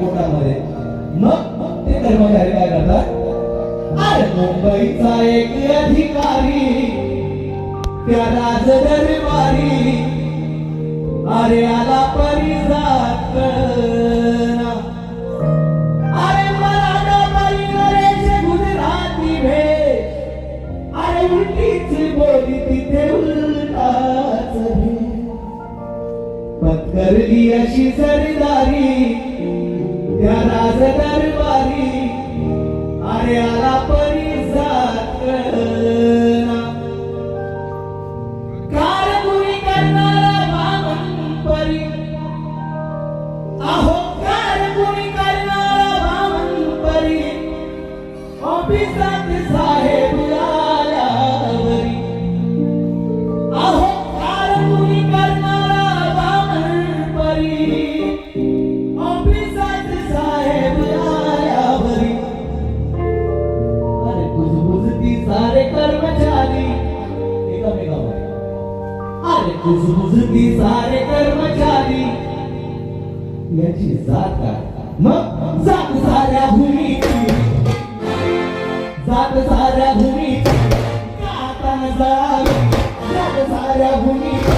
पोटामध्ये मग ते कर्मचारी काय करतात? अरे मुंबईचा एक अधिकारी त्या राजदरबारी. अरे आला परिजात अरे मराठा गुजराती अरे बोली तिथे उलटाच पत्करली अशी सरदारी. त्या राज दरबारी अरे आला परिसात कुजबुजती सारे कर्मचारी. याची जात काय? मग जात साऱ्या भूमीची. जात साऱ्या भूमीची. जात साऱ्या भूमीची.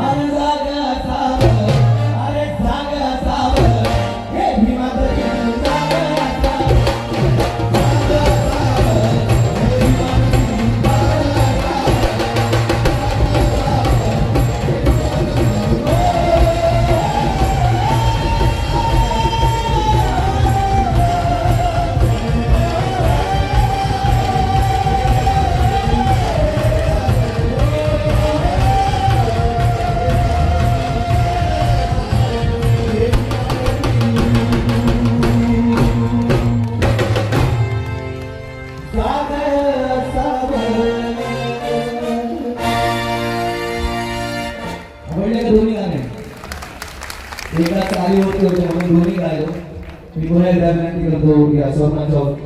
अरे आवडले दोन्ही गाणे. एका चाली होती होते म्हणून दोन्ही गायलो. मी पुन्हा एकदा विनंती करतो की या स्वप्ना चौक